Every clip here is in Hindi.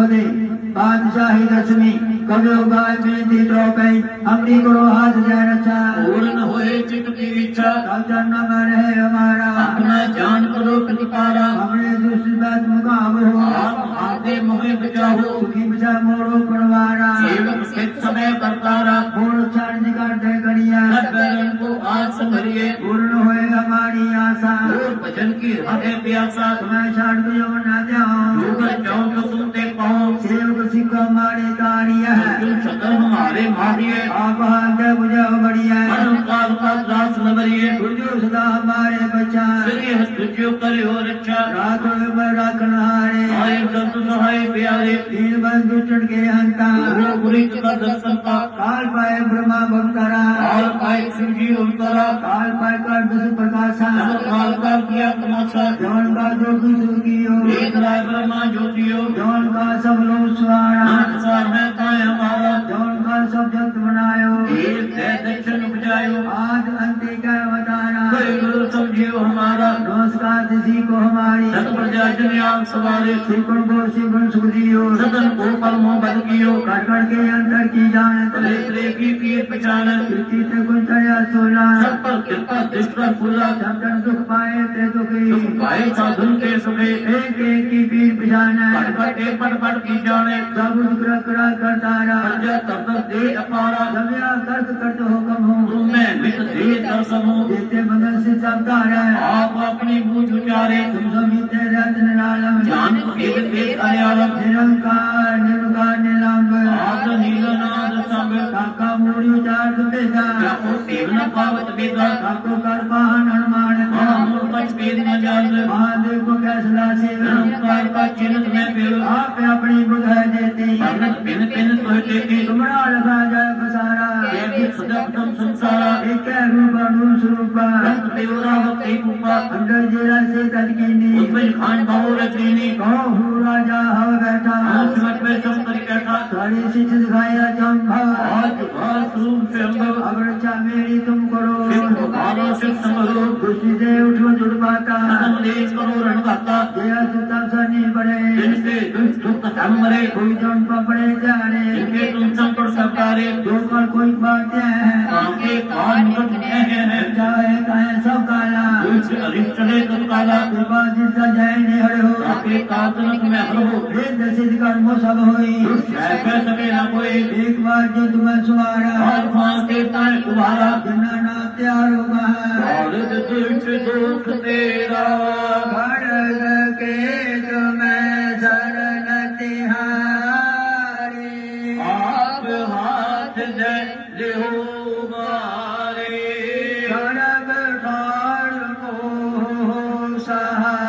फतेह बादशाही दसवीं करो गाय बेनती ट्रोपई हमरी करो हाथ रचा। पूर्ण होए चित की इच्छा। जन्म में रहे हमारा। अपना जान करो प्रतिकारा दूसरी बात मुकाम हो आप आगे मोहे बचाओ। सुखी बचा मोड़ो भजन की हरे प्यासा तुम्हें छाड़ दियो। ना जाओ जाओ तो सुनते पाओ सेवक सिख मारे तारिया है। तुम सदर हमारे मारिए। आप आगे बुझाओ बढ़िया मन काल का दास नबरिए भरिए गुरु सदा हमारे बचा श्री हस्तुज्यो करियो रक्षा। रात में रखना हारे आए संत सहाय प्यारे तीन बंधु चढ़ के हंता। दर्शन का काल पाए ब्रह्मा भक्तरा काल पाए सिंधी अवतरा काल पाए कर दस प्रकाशा। काल का किया तमाशा। जौन का जो सुखियो एक राय ब्रह्मा ज्योतियो जौन का सब लोग स्वारा जन्याम सवारे श्रीकुण को श्रीकुण सुख सदन को पलमो बल कियो कट कट के अंतर की जान। तले तले की पीर पहचान। कृति से कुछ तरह सोला सब पर कृपा दृष्ट फूला। जब जन सुख पाए ते दुखी। सुख पाए साधुन के सुखे एक एक की पीर पिछाना पट पट एक पट पट की जाने। सब शुक्र करा करतारा पंजा तब दे अपारा। जमिया कर्त करत हुक्म हो। में मित दे दर्शन हो। जेते मगन से सब तारा आप अपनी बूझ उचारे तुम समिते रत्न नालम। जान भेद भेद अयालम निरंकार निर्विकार निलंब। आद नील नाद संग काका मूड़ी उचार बेदा जाको सेवन पावत बेदा। काको कर पाहन हनुमान महामूल पच भेद न जान। महादेव को कैसला से निरंकार का चिन्ह में पेड़ आप अपनी बुधा देते। भगत पिन पिन तोते के तुमरा लगा जाए बसारा तुम अंदर जिला से तटकीनी उसमें खान भाव रचनी कहो हूँ राजा हव सब कर बैठा सारी सिद्ध दिखाया चंभव आज रक्षा मेरी तुम करो खुशी से उठो जुड़ पाता करो रणगाता जया सुता सनी बड़े मरे कोई जौन पकड़े जाने जिनके तुम सरकारे जो पर कोई बातें हैं कहे सब काला अधिक चले तुम काला कृपा जिसका जय निहर हो आपके कातनक में हर हो वेद सिद्ध कर्मो सब होई कह सके न कोई एक बार जो तुम्हें सुमारा और फांस देता है तुम्हारा जना ना त्यार होगा और दुष्ट दुख तेरा खड़ग के तुम्हें शरण तिहारी आप हाथ दे लिहो मोह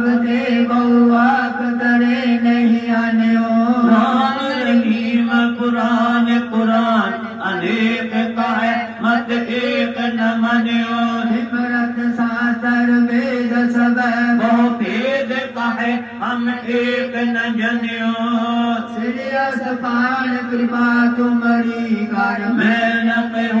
तब दे बउआ कतरे नहीं आने रहीम कुरान कुरान अनेक का है मत एक न मनियो। हिमरत शास्त्र वेद सब बहु भेद का है हम एक न जनियो। श्रेयस पान कृपा तुम्हारी कर मैं न कहूँ